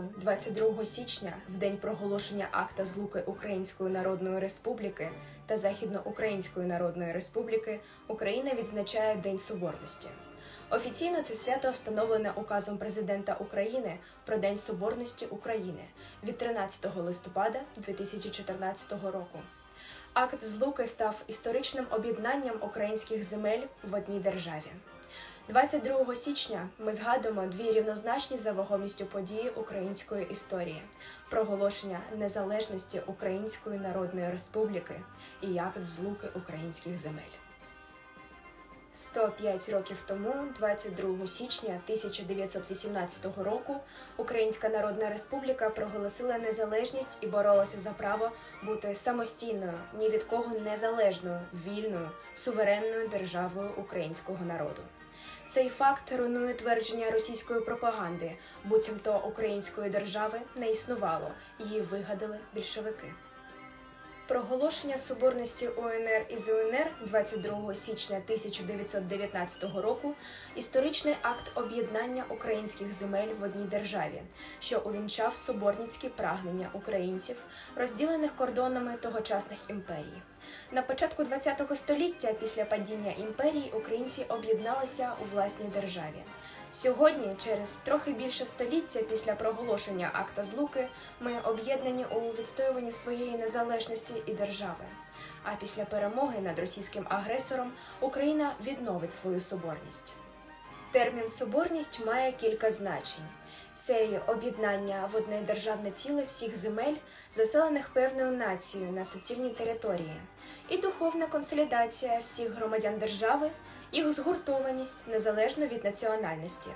року, 22 січня, в день проголошення акта злуки Української Народної Республіки та Західноукраїнської Народної Республіки, Україна відзначає День Соборності. Офіційно це свято встановлене указом президента України про День Соборності України від 13 листопада 2014 року. Акт злуки став історичним об'єднанням українських земель в одній державі. 22 січня ми згадуємо дві рівнозначні за вагомістю події української історії: проголошення незалежності Української Народної Республіки і акт злуки українських земель. 105 років тому, 22 січня 1918 року, Українська Народна Республіка проголосила незалежність і боролася за право бути самостійною, ні від кого незалежною, вільною, суверенною державою українського народу. Цей факт руйнує твердження російської пропаганди, буцімто української держави не існувало, її вигадали більшовики. Проголошення соборності УНР і ЗУНР 22 січня 1919 року історичний акт об'єднання українських земель в одній державі, що увінчав соборницькі прагнення українців, розділених кордонами тогочасних імперій. На початку ХХ століття, після падіння імперії, українці об'єдналися у власній державі. Сьогодні, через трохи більше століття після проголошення акта злуки, ми об'єднані у відстоюванні своєї незалежності і держави. А після перемоги над російським агресором Україна відновить свою соборність. Термін соборність має кілька значень: це об'єднання в одне державне ціле всіх земель, заселених певною нацією на суцільній території, і духовна консолідація всіх громадян держави, їх згуртованість незалежно від національності.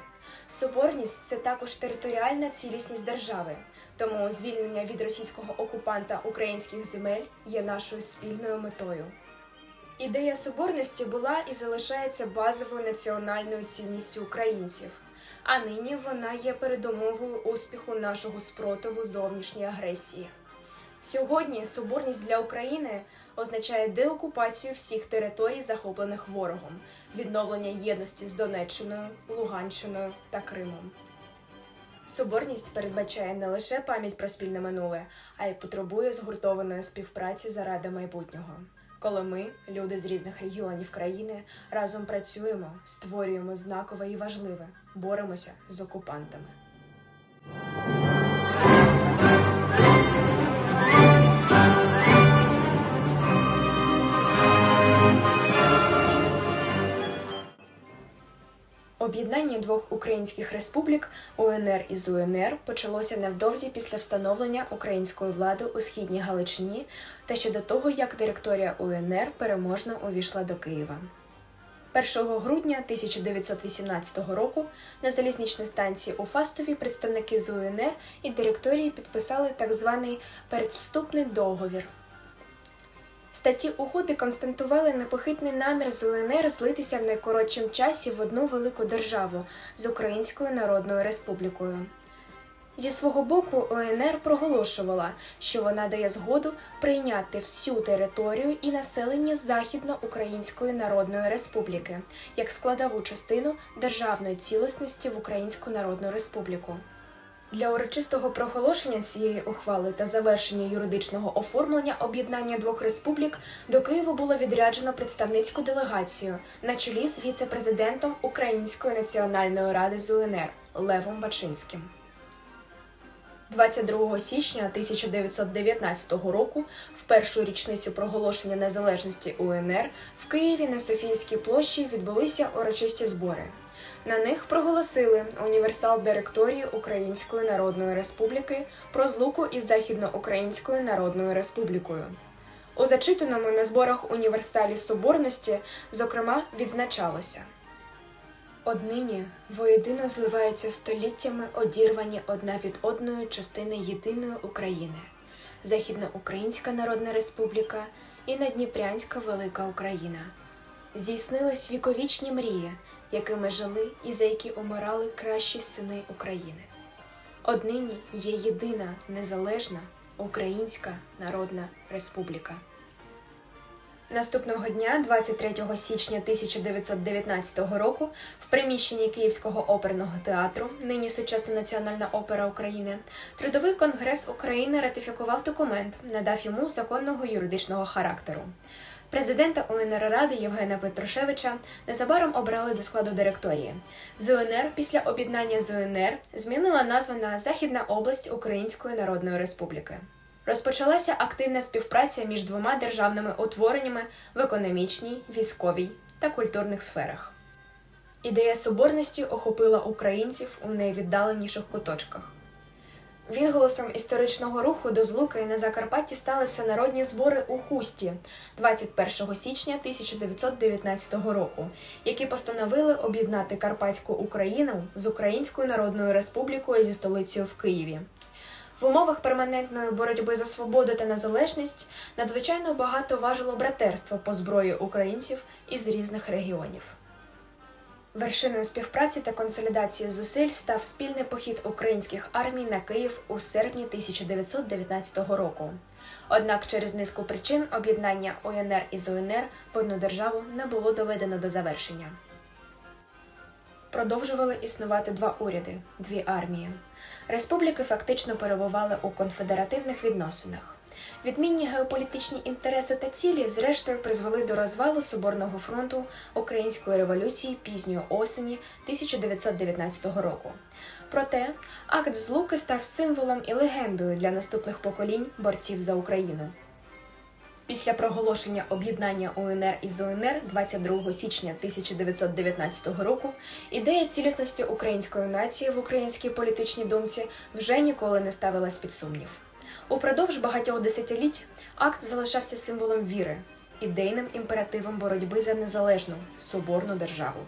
Соборність це також територіальна цілісність держави, тому звільнення від російського окупанта українських земель є нашою спільною метою. Ідея соборності була і залишається базовою національною цінністю українців, а нині вона є передумовою успіху нашого спротиву зовнішній агресії. Сьогодні соборність для України означає деокупацію всіх територій, захоплених ворогом, відновлення єдності з Донеччиною, Луганщиною та Кримом. Соборність передбачає не лише пам'ять про спільне минуле, а й потребує згуртованої співпраці заради майбутнього. Коли ми, люди з різних регіонів країни, разом працюємо, створюємо знакове і важливе, боремося з окупантами. Об'єднання двох українських республік УНР і ЗУНР почалося невдовзі після встановлення української влади у східній Галичині та ще до того, як директорія УНР переможно увійшла до Києва. 1 грудня 1918 року на залізничній станції у Фастові представники ЗУНР і директорії підписали так званий передвступний договір. Статті угоди констатували непохитний намір з УНР злитися в найкоротшим часі в одну велику державу з Українською Народною Республікою. Зі свого боку, УНР проголошувала, що вона дає згоду прийняти всю територію і населення Західноукраїнської Народної Республіки як складову частину державної цілісності в Українську Народну Республіку. Для урочистого проголошення цієї ухвали та завершення юридичного оформлення об'єднання двох республік до Києва було відряджено представницьку делегацію на чолі з віце-президентом Української національної ради з УНР Левом Бачинським. 22 січня 1919 року, в першу річницю проголошення незалежності УНР, в Києві на Софійській площі відбулися урочисті збори. На них проголосили універсал директорії Української Народної Республіки про злуку із Західноукраїнською Народною Республікою. У зачитаному на зборах універсалі Соборності, зокрема, відзначалося однині воєдино зливаються століттями одірвані одна від одної частини єдиної України, Західноукраїнська Народна Республіка і Надніпрянська Велика Україна. Здійснились віковічні мрії, якими жили і за які умирали кращі сини України. Однині є єдина незалежна Українська Народна Республіка. Наступного дня, 23 січня 1919 року, в приміщенні Київського оперного театру, нині сучасна Національна опера України, Трудовий конгрес України ратифікував документ, надав йому законного юридичного характеру. Президента УНР Ради Євгена Петрушевича незабаром обрали до складу директорії. З УНР після об'єднання з УНР змінила назву на Західна область Української Народної Республіки. Розпочалася активна співпраця між двома державними утвореннями в економічній, військовій та культурних сферах. Ідея соборності охопила українців у найвіддаленіших куточках. Відголосом історичного руху до злуки на Закарпатті стали всенародні збори у Хусті 21 січня 1919 року, які постановили об'єднати Карпатську Україну з Українською Народною Республікою зі столицею в Києві. В умовах перманентної боротьби за свободу та незалежність надзвичайно багато важило братерство по зброї українців із різних регіонів. Вершиною співпраці та консолідації зусиль став спільний похід українських армій на Київ у серпні 1919 року. Однак через низку причин об'єднання УНР із УНР в одну державу не було доведено до завершення. Продовжували існувати два уряди, дві армії. Республіки фактично перебували у конфедеративних відносинах. Відмінні геополітичні інтереси та цілі, зрештою, призвели до розвалу Соборного фронту Української революції пізньої осені 1919 року. Проте акт злуки став символом і легендою для наступних поколінь борців за Україну. Після проголошення об'єднання УНР із УНР 22 січня 1919 року ідея цілісності української нації в українській політичній думці вже ніколи не ставилась під сумнів. Упродовж багатьох десятиліть акт залишався символом віри, ідейним імперативом боротьби за незалежну соборну державу.